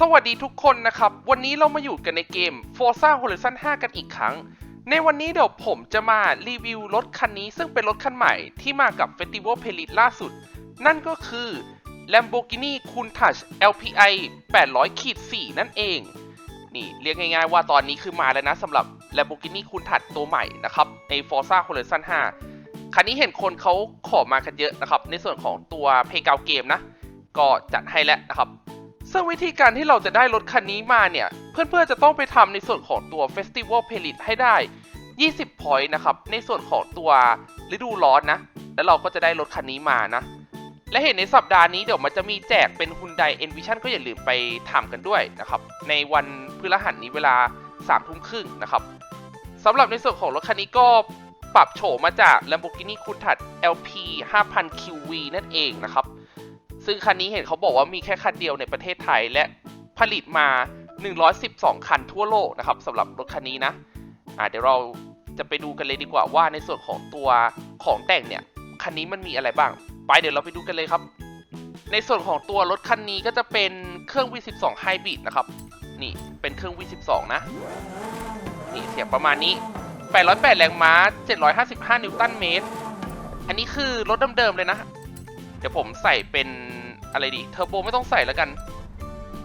สวัสดีทุกคนนะครับ วันนี้เรามาอยู่กันในเกม Forza Horizon 5 กันอีกครั้ง ในวันนี้เดี๋ยวผมจะมารีวิวรถคันนี้ซึ่งเป็นรถคันใหม่ที่มากับ Festival p l a y ล่าสุด นั่นก็คือ Lamborghini Countach LPI 800ขีด4นั่นเอง นี่เรียกง่ายๆว่าตอนนี้คือมาแล้วนะสำหรับ Lamborghini Countach ตัวใหม่นะครับ ใน Forza Horizon 5 คันนี้เห็นคนเขาขอมากันเยอะนะครับ ในส่วนของตัวเพย์เกาเกมนะ ก็จัดให้แล้วนะครับ ซึ่งวิธีการที่เราจะได้รถคันนี้มาเนี่ย เพื่อนๆจะต้องไปทำในส่วนของตัว Festival p l a y ให้ได้ 20 point นะครับ ในส่วนของตัวฤดูร้อนนะ แล้วเราก็จะได้รถคันนี้มานะ และเห็นในสัปดาห์นี้เดี๋ยวมันจะมีแจกเป็น Hyundai Envision ก็อย่าลืมไปทำกันด้วยนะครับ ในวันพฤหัสนี้เวลา3ทุ่มครึ่งนะครับสำหรับในส่วนของรถคันนี้ก็ปรับโฉมมาจาก Lamborghini Countach LP 5000 QV นั่นเองนะครับ ซึ่งคันนี้เห็นเขาบอกว่ามีแค่คันเดียวในประเทศไทยและผลิตมา 112 คันทั่วโลกนะครับสำหรับรถคันนี้นะอ่าเดี๋ยวเราจะไปดูกันเลยดีกว่าว่าในส่วนของตัวของแต่งเนี่ยคันนี้มันมีอะไรบ้าง ไปเดี๋ยวเราไปดูกันเลยครับ ในส่วนของตัวรถคันนี้ก็จะเป็นเครื่อง V12 Hybrid นะครับ นี่เป็นเครื่อง V12 นะ นี่เสียงประมาณนี้ 808 แรงม้า 755 นิวตันเมตร อันนี้คือรถเดิมๆเลยนะ เดี๋ยวผมใส่เป็น อะไรดีเทอร์โบไม่ต้องใส่แล้วกัน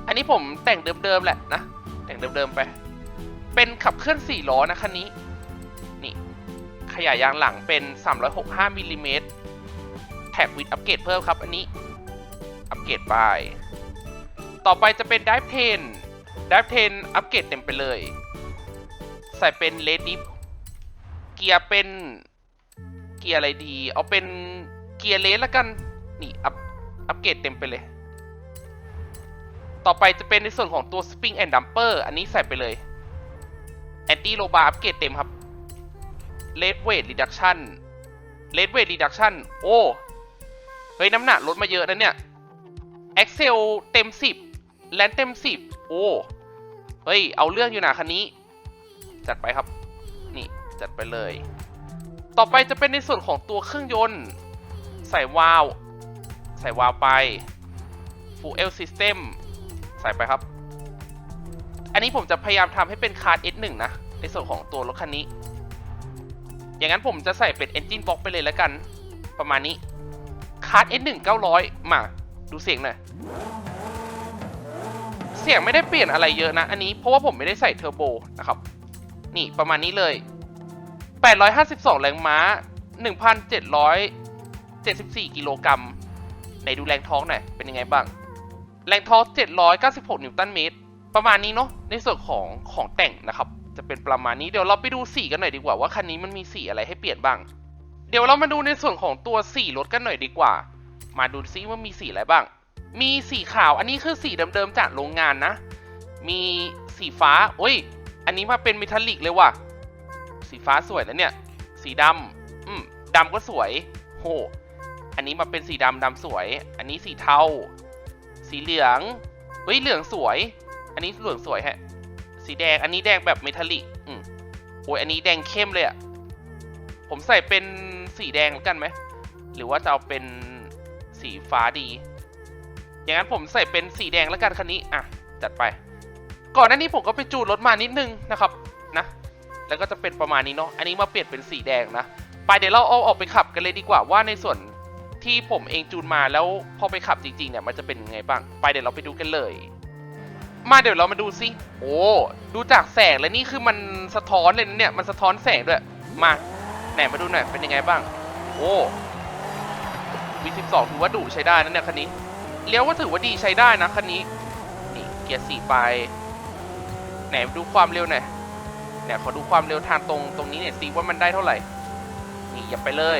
อันนี้ผมแต่งเดิมๆแหละนะ แต่งเดิมๆไป เป็นขับเคลื่อน4ล้อนะคันนี้ นี่ ขยายยางหลังเป็น 365มิลลิเมตรแท็กวิดอัปเกรดเพิ่มครับ อันนี้ อัปเกรดไป ต่อไปจะเป็นดิฟเทนดิฟเทนอัปเกรดเต็มไปเลย ใส่เป็นเลดิฟเกียร์เป็นเกียร์อะไรดี เอาเป็นเกียร์เลสแล้วกัน นี่ อัพ อัปเกรดเต็มไปเลย ต่อไปจะเป็นในส่วนของตัว Spring and Dumper อันนี้ใส่ไปเลย Anti l o b a อัปเกรดเต็มครับ Red Weight Reduction Red Weight Reduction โอ้เฮ้ยน้ำหนักลดมาเยอะนะเนี่ย Axle เต็ม 10 แลนเต็ม 10 โอ้เฮ้ย เอาเรื่องอยู่นะคันนี้ จัดไปครับ นี่ จัดไปเลย ต่อไปจะเป็นในส่วนของตัวเครื่องยนต์ ใส่วาล์ว ใส่วาล์วไป Fuel System ใส่ไปครับ อันนี้ผมจะพยายามทำให้เป็นคาร์ด S1 นะ ในส่วนของตัวรถคันนี้ อย่างนั้นผมจะใส่เป็น Engine Box ไปเลยแล้วกัน ประมาณนี้คาร์ด S1 900 มา ดูเสียงหน่อย เสียงไม่ได้เปลี่ยนอะไรเยอะนะ อันนี้เพราะว่าผมไม่ได้ใส่เทอร์โบนะครับ นี่ประมาณนี้เลย 852 แรงม้า 1,774 กิโลกรัม ไหนดูแรงท้องหน่อย เป็นยังไงบ้าง แรงท้อง 796 นิวตันเมตร ประมาณนี้เนาะ ในส่วนของของแต่งนะครับ จะเป็นประมาณนี้ เดี๋ยวเราไปดูสีกันหน่อยดีกว่าว่าคันนี้มันมีสีอะไรให้เปลี่ยนบ้าง เดี๋ยวเรามาดูในส่วนของตัวสีรถกันหน่อยดีกว่า มาดูซิว่ามีสีอะไรบ้าง มีสีขาว อันนี้คือสีเดิมๆจากโรงงานนะ มีสีฟ้าโอ้ย อันนี้มาเป็นเมทัลลิกเลยว่ะ สีฟ้าสวยนะเนี่ย สีดำอืมดำก็สวย โห อันนี้มาเป็นสีดำดำสวย อันนี้สีเทา สีเหลือง เฮ้ยเหลืองสวย อันนี้เหลืองสวยฮะ สีแดง อันนี้แดงแบบเมทัลลิกอืมโอ้ยอันนี้แดงเข้มเลยอะผมใส่เป็นสีแดงแล้วกันไหม หรือว่าจะเอาเป็นสีฟ้าดี อย่างนั้นผมใส่เป็นสีแดงแล้วกันคันนี้ อะ จัดไป ก่อนหน้านี้ผมก็ไปจูนรถมานิดนึงนะครับ นะ แล้วก็จะเป็นประมาณนี้เนาะ อันนี้มาเปลี่ยนเป็นสีแดงนะ ไปเดี๋ยวเราเอาออกไปขับกันเลยดีกว่าว่าในส่วน ที่ผมเองจูนมาแล้วพอไปขับจริงๆเนี่ยมันจะเป็นยังไงบ้าง ไปเดี๋ยวเราไปดูกันเลย มาเดี๋ยวเรามาดูซิ โอ้ดูจากแสงแล้วนี่คือมันสะท้อนเลยนะเนี่ยมันสะท้อนแสงด้วยมาไหนมาดูหน่อยเป็นยังไงบ้าง โอ้ V12 ถือว่าดุใช้ได้นะเนี่ยคันนี้เลี้ยวก็ถือว่าดีใช้ได้นะคันนี้นี่เกียร์สี่ไปไหนดูความเร็วหน่อยเนี่ยขอดูความเร็วทางตรงตรงนี้เนี่ยสิว่ามันได้เท่าไหร่นี่อย่าไปเลย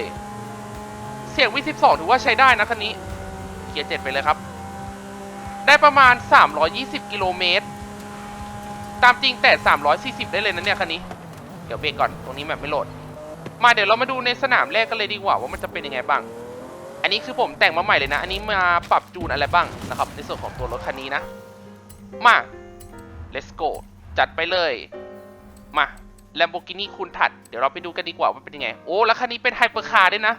เสียง V12 ถือว่าใช้ได้นะคันนี้เกียร์เจ็ดไปเลยครับ ได้ประมาณ 320 กิโลเมตร ตามจริงแต่ 340 ได้เลยนะเนี่ยคันนี้ เดี๋ยวเบรกก่อนตรงนี้แบบไม่โหลด มาเดี๋ยวเรามาดูในสนามแรกกันเลยดีกว่าว่ามันจะเป็นยังไงบ้าง อันนี้คือผมแต่งมาใหม่เลยนะ อันนี้มาปรับจูนอะไรบ้างนะครับ ในส่วนของตัวรถคันนี้นะ มา let's go จัดไปเลย มา Lamborghini คุณถัด เดี๋ยวเราไปดูกันดีกว่าว่าเป็นยังไง โอ้ แล้วคันนี้เป็นไฮเปอร์คาร์ด้วยนะ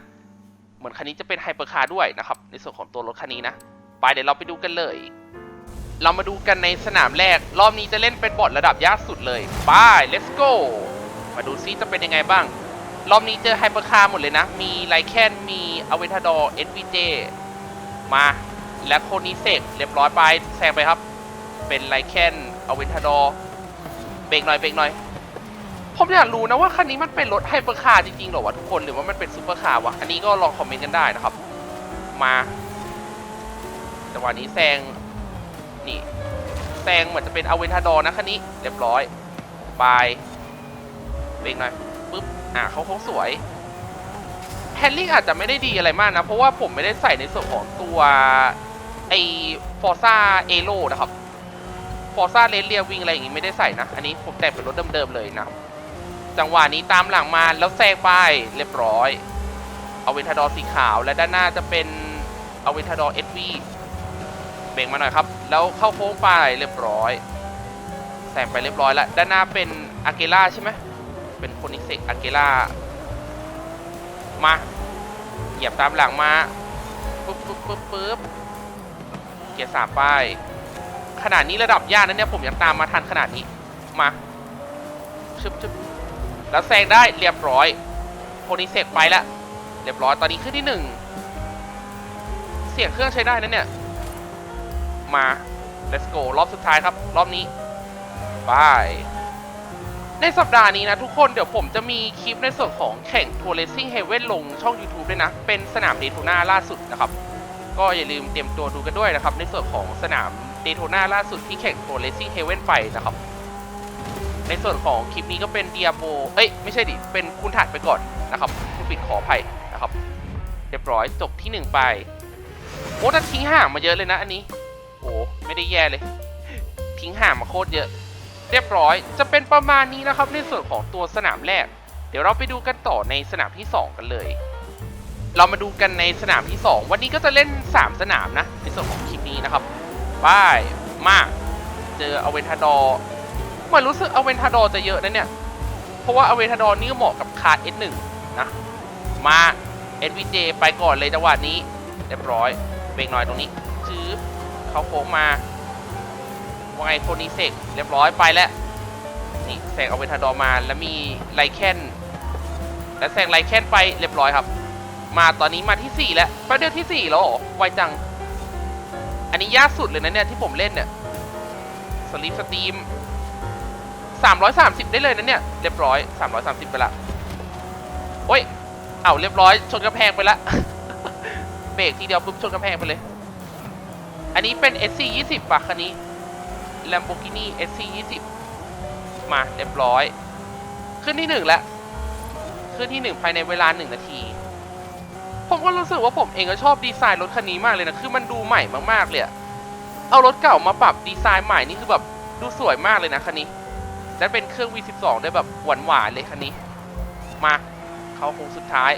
เหมือนคันนี้จะเป็นไฮเปอร์คาร์ด้วยนะครับ ในส่วนของตัวรถคันนี้นะ ไปเดี๋ยวเราไปดูกันเลย เรามาดูกันในสนามแรก รอบนี้จะเล่นเป็นบอทระดับยากสุดเลยไป let's go มาดูซิจะเป็นยังไงบ้าง รอบนี้เจอไฮเปอร์คาร์หมดเลยนะ มีไลแคนมีอเวนทาดอร์เอ v j มา และโคนิเซกเรียบร้อยไปแซงไปครับ เป็นไลแคนอเวนทาดอร์เบรกหน่อยเบรกหน่อย ผมอยากรู้นะว่าคันนี้มันเป็นรถไฮเปอร์คาร์จริงๆหรอวะทุกคนหรือว่ามันเป็นซูเปอร์คาร์วะอันนี้ก็ลองคอมเมนต์กันได้นะครับ มาจังหวะนี้แซงนี่แซงเหมือนจะเป็นอเวนทาดอร์นะคันนี้เรียบร้อยบายเบรกหน่อยปึ๊บอะเขาเขาสวยแฮนด์ลิงอาจจะไม่ได้ดีอะไรมากนะ เพราะว่าผมไม่ได้ใส่ในส่วนของตัวไอฟอร์ซ่าเอโ o นะครับ ฟอร์ซ่าเรเรียวิงอะไรอย่างงี้ไม่ได้ใส่นะ อันนี้ผมแต่งเป็นรถเดิมๆเลยนะ จังหวะนี้ตามหลังมาแล้วแซงไปเรียบร้อย เอาเวนทาดอสีขาวและด้านหน้าจะเป็นเอาเวนทาดอเอสวีเบ่งมาหน่อยครับ แล้วเข้าโค้งไปเรียบร้อยแซงไปเรียบร้อยแล้วด้านหน้าเป็นอาเกล่าใช่ไหมเป็นโคนิเซกอาเกล่ามาเหยียบตามหลังมาปึ๊บปึ๊บปึ๊บปึ๊บเกียร์สามป้ายขนาดนี้ระดับยากนั้นเนี่ยผมยังตามมาทันขนาดนี้มาชึบชึบ แล้วแซงได้เรียบร้อยโพนิเซกไปแล้วเรียบร้อยตอนนี้ขึ้นที่หนึ่งเสียงเครื่องใช้ได้นะเนี่ย มา let's go รอบสุดท้ายครับ รอบนี้บายในสัปดาห์นี้นะทุกคนเดี๋ยวผมจะมีคลิปในส่วนของแข่งทัวร์เลสซิ่งเฮเว่นลงช่อง YouTube ด้วยนะ เป็นสนามเดโ t นาล่าสุดนะครับ ก็อย่าลืมเตรียมตัวดูกันด้วยนะครับ ในส่วนของสนามเดโ t นาล่าสุดที่แข่งทัวร์เลสซิ่งเฮเว่นไปนะครับ ในส่วนของคลิปนี้ก็เป็นเดียโบเอ้ยไม่ใช่ดิ เป็นคุณถัดไปก่อนนะครับคุณปิดขออภัยนะครับ เรียบร้อยจบที่หนึ่งไปโอ้แต่ทิ้งห่างมาเยอะเลยนะอันนี้ โอ้ไม่ได้แย่เลย ทิ้งห่างมาโคตรเยอะ เรียบร้อยจะเป็นประมาณนี้นะครับ ในส่วนของตัวสนามแรก เดี๋ยวเราไปดูกันต่อในสนามที่ 2 กันเลย เรามาดูกันในสนามที่ 2 วันนี้ก็จะเล่น 3 สนามนะ ในส่วนของคลิปนี้นะครับบายมาก เจออเวนทาดอร์ เหมือนรู้สึกอเวนทาดอจะเยอะนะเนี่ย เพราะว่าอเวนทาดอนี่เหมาะกับคาร์ด S1 นะ มา SVJ ไปก่อนเลยจังหวะนี้ เรียบร้อย เบรกหน่อยตรงนี้จื๊บเขาโค้งมาว่าไงโคนิเซกเรียบร้อยไปแล้ว นี่แซงอเวนทาดอมาแล้วมีไลแคนและแซงไลแคนไปเรียบร้อยครับ มาตอนนี้มาที่ 4 แล้วแป๊บเดียวที่ 4 แล้วเหรอไวจัง อันนี้ยากสุดเลยนะเนี่ยที่ผมเล่นเนี่ยสลิปสตรีม 330 ได้เลยนะเนี่ย เรียบร้อย 330 ไปละโอ้ย เอ้าเรียบร้อย ชนกระแพงไปละ เบรกทีเดียวปุ๊บชนกระแพงไปเลย อันนี้เป็น SC 20ป่ะคันนี้ Lamborghini SC 20มาเรียบร้อย ขึ้นที่หนึ่งแล้วขึ้นที่หนึ่งภายในเวลาหนึ่งนาที ผมก็รู้สึกว่าผมเองก็ชอบดีไซน์รถคันนี้มากเลยนะ คือมันดูใหม่มากๆเลยอะเอารถเก่ามาปรับดีไซน์ใหม่นี่คือแบบดูสวยมากเลยนะคันนี้ และเป็นเครื่อง V12 ได้แบบหวานหวานๆเลยคันนี้ มาเขาโค้งสุดท้าย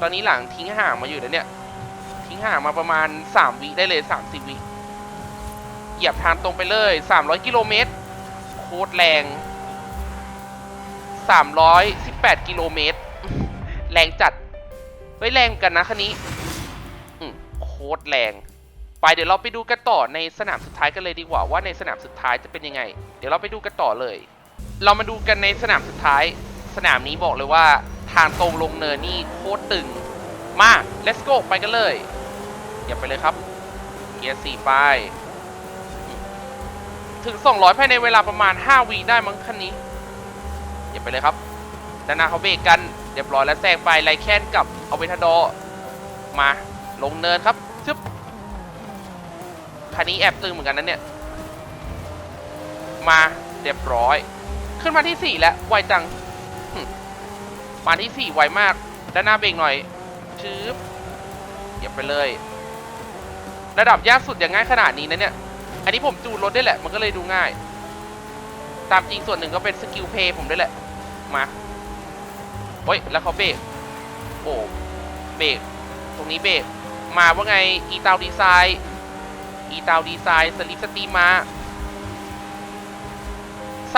ตอนนี้หลังทิ้งห่างมาอยู่แล้วเนี่ย ทิ้งห่างมาประมาณ 3 วิได้เลย 30 วิเหยียบทางตรงไปเลย 300 กิโลเมตร โคตรแรง 318 กิโลเมตร แรงจัดเฮ้ยแรงกันนะคันนี้โคตรแรง ไปเดี๋ยวเราไปดูกันต่อในสนามสุดท้ายกันเลยดีกว่าว่าในสนามสุดท้ายจะเป็นยังไง ดี๋ยวเราไปดูกันต่อเลย เรามาดูกันในสนามสุดท้าย สนามนี้บอกเลยว่าทางตรงลงเนินนี่โคตรตึง มา let's go ไปกันเลยอย่าไปเลยครับ เกียร์สี่ไป ถึง 200 ภายในเวลาประมาณ 5วีได้มั้งคันนี้ อย่าไปเลยครับด้านหน้าเขาเบรกกัน เรียบร้อยแล้วแซงไปไลแคนกับเอาเวทาดอร์มาลงเนินครับชึบคันนี้แอบตึงเหมือนกันนะเนี่ย มาเรียบร้อย ขึ้นมาที่ 4 แล้วไวจัง มาที่ 4 ไวมาก ด้านหน้าเบรกหน่อยชืบเหยียบไปเลย ระดับยากสุดอย่างง่ายขนาดนี้นะเนี่ย อันนี้ผมจูนรถได้แหละ มันก็เลยดูง่าย ตามจริงส่วนหนึ่งก็เป็นสกิลเพย์ผมด้วยแหละ มาโอ้ย แล้วเขาเบรก โอ้ เบรก ตรงนี้เบรก มาว่าไง อีตาวดีไซน์ อีตาวดีไซน์ สลิปสตีมมา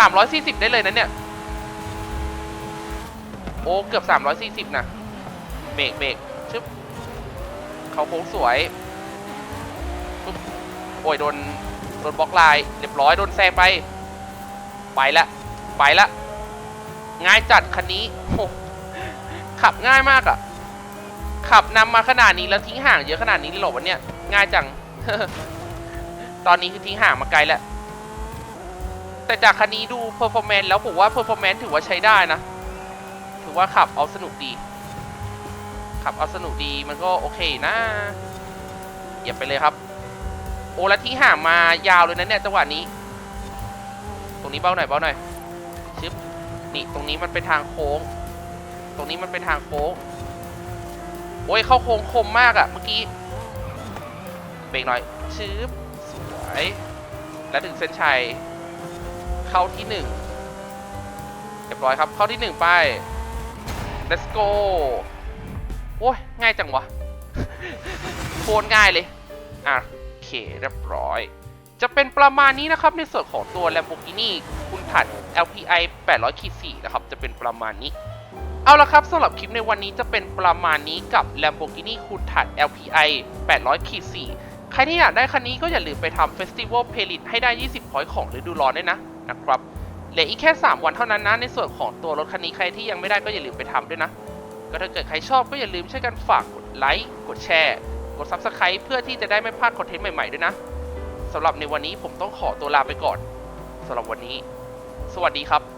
340 ได้เลยนะเนี่ย โอ้เกือบ 340นะเบรกเบรกชึบเขาโค้งสวยปุ๊บโอ้ยโดนโดนบล็อกไลน์เรียบร้อยโดนแซงไป ไปละไปละง่ายจัดคันนี้ขับง่ายมากอะขับนำมาขนาดนี้แล้วทิ้งห่างเยอะขนาดนี้เลยเหรอวันเนี้ยง่ายจัง ตอนนี้คือทิ้งห่างมาไกลแล้ว แต่จากคันนี้ดูเพอร์ฟอร์แมนซ์แล้วผมว่าเพอร์ฟอร์แมนซ์ถือว่าใช้ได้นะ ถือว่าขับเอาสนุกดี ขับเอาสนุกดีมันก็โอเคนะเหยียบไปเลยครับ โอ้แล้วทิ้งห่างมายาวเลยนะเนี่ยจังหวะนี้ ตรงนี้เบ้าหน่อยเบ้าหน่อยชึบนี่ตรงนี้มันเป็นทางโค้ง ตรงนี้มันเป็นทางโค้งโอ้ยเข้าโค้งคมมากอะเมื่อกี้เบรกหน่อยชึบสวยแล้วถึงเส้นชัย เข้าที่หนึ่งเรียบร้อยครับเข้าที่หนึ่งไป let's go โอ้ยง่ายจังวะโคตรง่ายเลย อะโอเคเรียบร้อย จะเป็นประมาณนี้นะครับในส่วนของตัว Lamborghini คุณถัด LPI 800ขีด4นะครับ จะเป็นประมาณนี้ เอาละครับสำหรับคลิปในวันนี้จะเป็นประมาณนี้กับ Lamborghini คุณถัด LPI 800ขีด4ใครที่อยากได้คันนี้ก็อย่าลืมไปทำ Festival Playlist ให้ได้ 20พอยต์ของฤดูร้อนด้วยนะ นะครับเหลืออีกแค่ 3 วันเท่านั้นนะในส่วนของตัวรถคันนี้ใครที่ยังไม่ได้ก็อย่าลืมไปทำด้วยนะ ก็ถ้าเกิดใครชอบก็อย่าลืมช่วยกันฝากกดไลค์กดแชร์ กด Subscribe เพื่อที่จะได้ไม่พลาดคอนเทนต์ใหม่ๆด้วยนะสำหรับในวันนี้ผมต้องขอตัวลาไปก่อนสำหรับวันนี้ สวัสดีครับ